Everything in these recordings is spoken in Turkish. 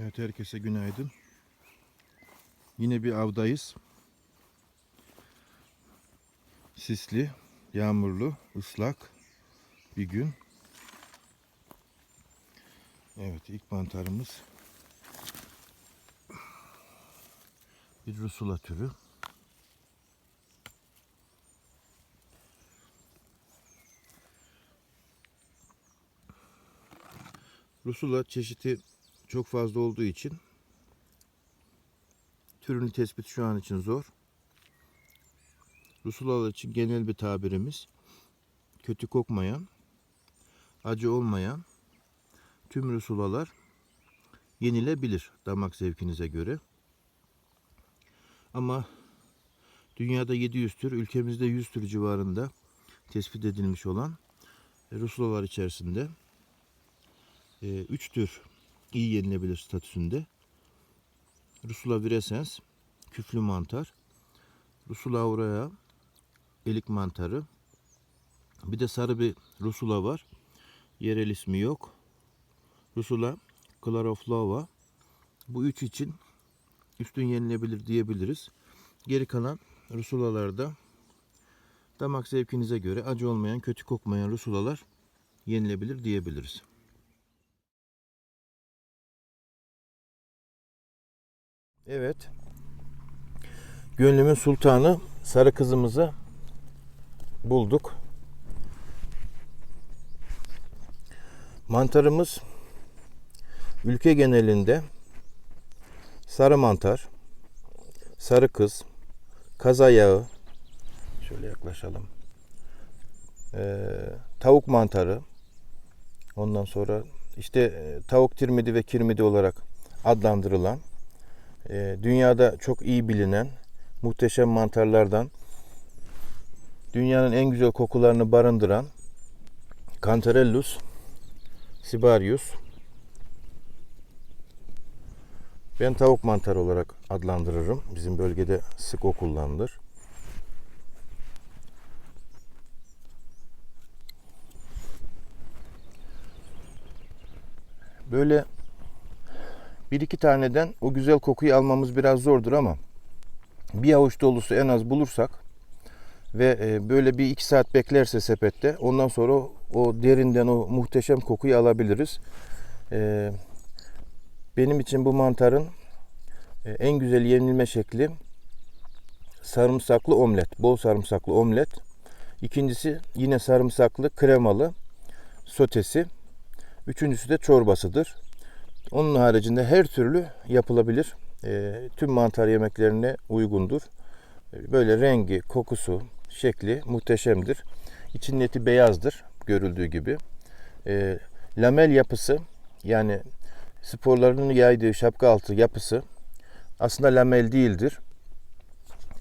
Evet herkese günaydın. Yine bir avdayız. Sisli, yağmurlu, ıslak bir gün. Evet ilk mantarımız bir rusula türü. Rusula çeşidi çok fazla olduğu için türünü tespit şu an için zor. Rusulalar için genel bir tabirimiz kötü kokmayan, acı olmayan tüm rusulalar yenilebilir damak zevkinize göre. Ama dünyada 700 tür, ülkemizde 100 tür civarında tespit edilmiş olan rusulalar içerisinde 3 tür iyi yenilebilir statüsünde. Rusula virescens, küflü mantar, Rusula aurea, elik mantarı. Bir de sarı bir Rusula var. Yerel ismi yok. Rusula claroflava. Bu üç için üstün yenilebilir diyebiliriz. Geri kalan Rusulalarda damak zevkinize göre acı olmayan, kötü kokmayan Rusulalar yenilebilir diyebiliriz. Evet. Gönlümün sultanı sarı kızımızı bulduk. Mantarımız ülke genelinde sarı mantar, sarı kız, kaz ayağı, şöyle yaklaşalım. Ee, tavuk mantarı, ondan sonra işte e, tavuk tirmidi ve kirmidi olarak adlandırılan e, dünyada çok iyi bilinen muhteşem mantarlardan dünyanın en güzel kokularını barındıran Cantarellus sibarius ben tavuk mantarı olarak adlandırırım. Bizim bölgede sık o kullanılır. Böyle bir iki taneden o güzel kokuyu almamız biraz zordur ama bir avuç dolusu en az bulursak ve e, böyle bir iki saat beklerse sepette ondan sonra o derinden o muhteşem kokuyu alabiliriz. E, benim için bu mantarın e, en güzel yenilme şekli sarımsaklı omlet, bol sarımsaklı omlet. İkincisi yine sarımsaklı kremalı sotesi. Üçüncüsü de çorbasıdır. Onun haricinde her türlü yapılabilir. E, tüm mantar yemeklerine uygundur. Böyle rengi, kokusu, şekli muhteşemdir. İçinin eti beyazdır görüldüğü gibi. E, lamel yapısı yani sporlarının yaydığı şapka altı yapısı aslında lamel değildir.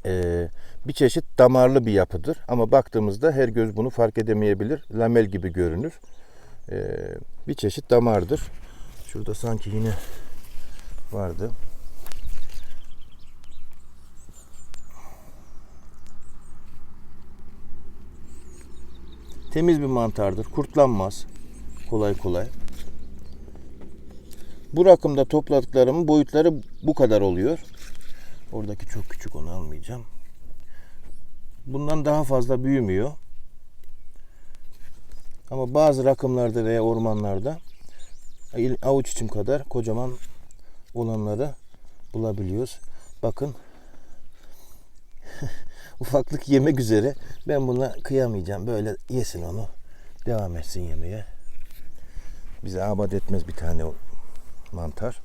E, bir çeşit damarlı bir yapıdır. Ama baktığımızda her göz bunu fark edemeyebilir. Lamel gibi görünür. E, bir çeşit damardır. Şurada sanki yine vardı. Temiz bir mantardır. Kurtlanmaz. Kolay kolay. Bu rakımda topladıklarımın boyutları bu kadar oluyor. Oradaki çok küçük onu almayacağım. Bundan daha fazla büyümüyor. Ama bazı rakımlarda veya ormanlarda avuç içim kadar kocaman olanları bulabiliyoruz. Bakın ufaklık yemek üzere. Ben buna kıyamayacağım. Böyle yesin onu. Devam etsin yemeye. Bize abat etmez bir tane mantar.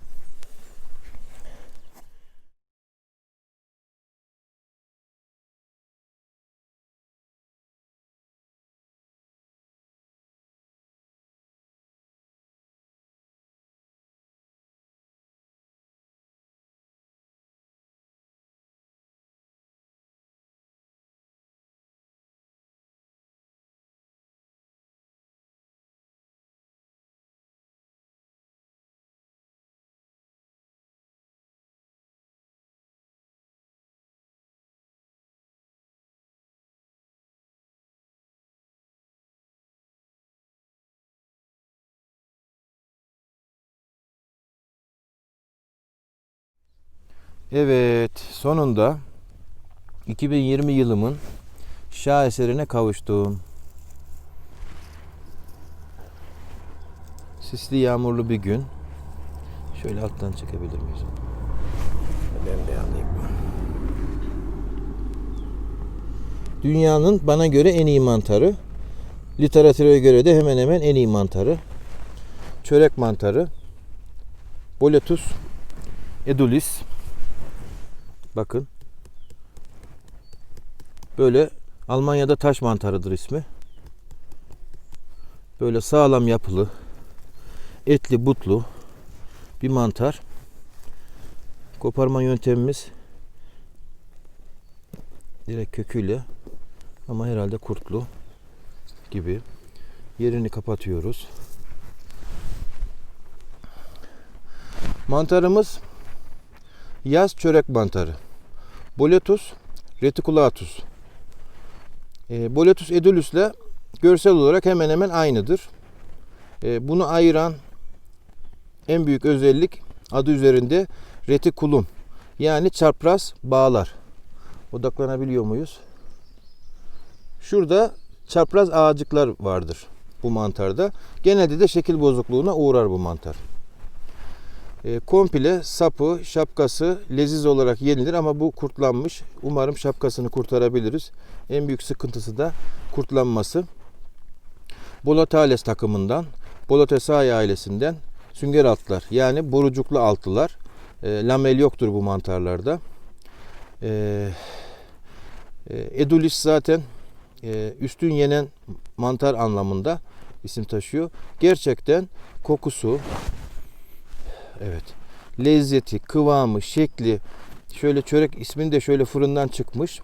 Evet, sonunda 2020 yılımın şaheserine kavuştum. Sisli yağmurlu bir gün. Şöyle alttan çekebilir miyiz? Ben bir alayım. Dünyanın bana göre en iyi mantarı. Literatüre göre de hemen hemen en iyi mantarı. Çörek mantarı. Boletus edulis. Bakın. Böyle Almanya'da taş mantarıdır ismi. Böyle sağlam yapılı, etli, butlu bir mantar. Koparma yöntemimiz direkt köküyle ama herhalde kurtlu gibi. Yerini kapatıyoruz. Mantarımız yaz çörek mantarı. Boletus reticulatus. E, Boletus edulis ile görsel olarak hemen hemen aynıdır. E, bunu ayıran en büyük özellik adı üzerinde retikulum. Yani çapraz bağlar. Odaklanabiliyor muyuz? Şurada çapraz ağacıklar vardır bu mantarda. Genelde de şekil bozukluğuna uğrar bu mantar. E, komple sapı, şapkası leziz olarak yenilir ama bu kurtlanmış. Umarım şapkasını kurtarabiliriz. En büyük sıkıntısı da kurtlanması. Bolatales takımından, Bolataceae ailesinden sünger altlar yani borucuklu altılar. E, lamel yoktur bu mantarlarda. E, e, Edulis zaten e, üstün yenen mantar anlamında isim taşıyor. Gerçekten kokusu, evet, lezzeti, kıvamı, şekli, şöyle çörek ismini de şöyle fırından çıkmış.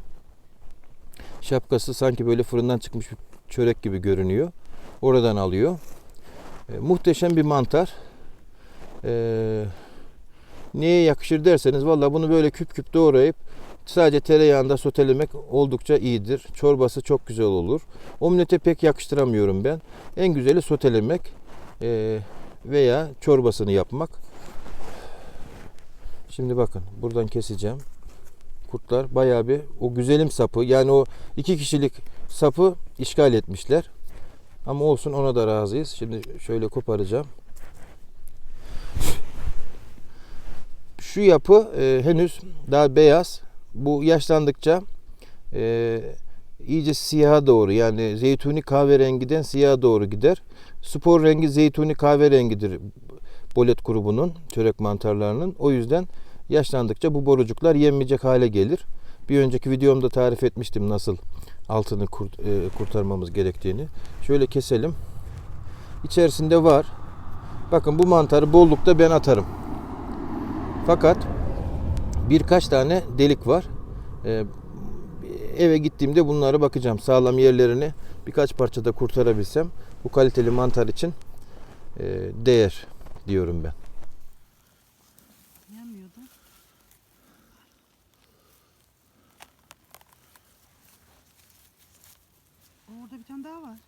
Şapkası sanki böyle fırından çıkmış bir çörek gibi görünüyor. Oradan alıyor. E, muhteşem bir mantar. E, neye yakışır derseniz valla bunu böyle küp küp doğrayıp sadece tereyağında sotelemek oldukça iyidir. Çorbası çok güzel olur. Omlete pek yakıştıramıyorum ben. En güzeli sotelemek e, veya çorbasını yapmak. Şimdi bakın buradan keseceğim. Kurtlar bayağı bir o güzelim sapı yani o iki kişilik sapı işgal etmişler. Ama olsun ona da razıyız. Şimdi şöyle koparacağım. Şu yapı e, henüz daha beyaz. Bu yaşlandıkça e, iyice siyaha doğru yani zeytuni kahverengiden siyaha doğru gider. Spor rengi zeytuni kahverengidir bolet grubunun, çörek mantarlarının. O yüzden yaşlandıkça bu borucuklar yenmeyecek hale gelir. Bir önceki videomda tarif etmiştim nasıl altını kurt, e, kurtarmamız gerektiğini. Şöyle keselim. İçerisinde var. Bakın bu mantarı bollukta ben atarım. Fakat birkaç tane delik var. E, eve gittiğimde bunlara bakacağım. Sağlam yerlerini birkaç parçada kurtarabilsem bu kaliteli mantar için e, değer diyorum ben. Yenmiyordu. Orada bir tane daha var.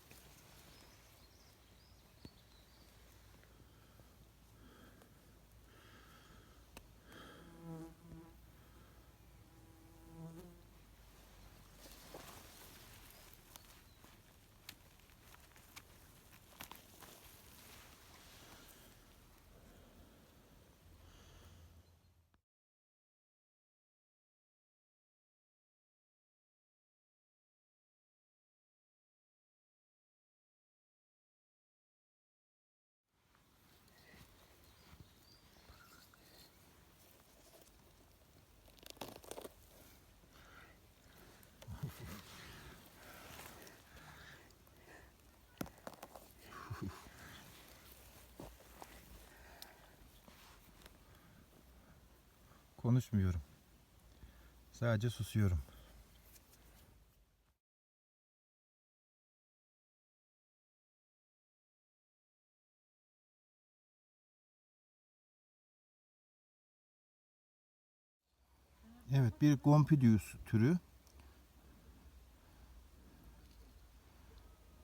Konuşmuyorum. Sadece susuyorum. Evet bir Gompidius türü.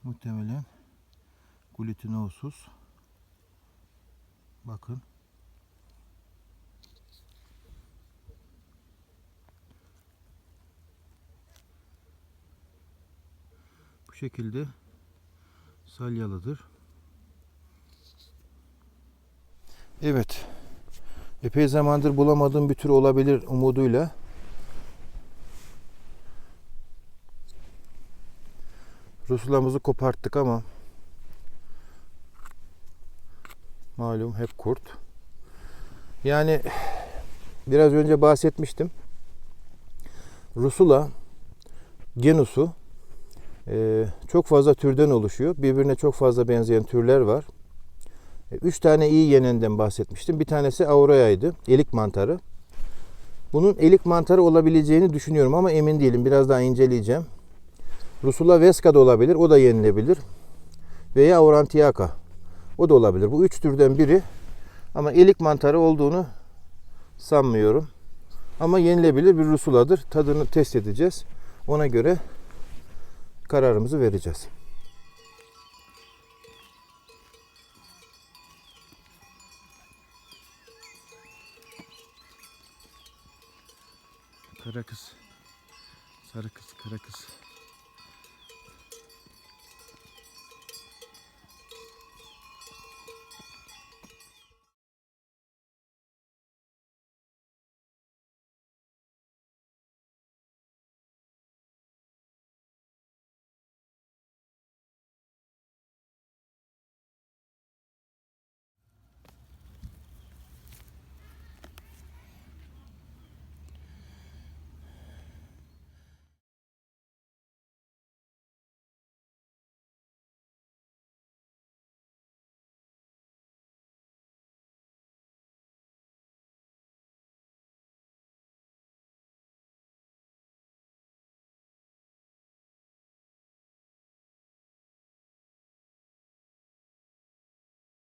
Muhtemelen glutinosus. Bakın. Bu şekilde salyalıdır. Evet. Epey zamandır bulamadığım bir tür olabilir umuduyla. Rusulamızı koparttık ama malum hep kurt. Yani biraz önce bahsetmiştim. Rusula genusu e, çok fazla türden oluşuyor. Birbirine çok fazla benzeyen türler var. E, Üç tane iyi yenenden bahsetmiştim. Bir tanesi aurayaydı. Elik mantarı. Bunun elik mantarı olabileceğini düşünüyorum ama emin değilim. Biraz daha inceleyeceğim. Rusula vesca da olabilir. O da yenilebilir. Veya aurantiaka. O da olabilir. Bu üç türden biri. Ama elik mantarı olduğunu sanmıyorum. Ama yenilebilir bir rusuladır. Tadını test edeceğiz. Ona göre kararımızı vereceğiz. Kara kız. Sarı kız, kara kız.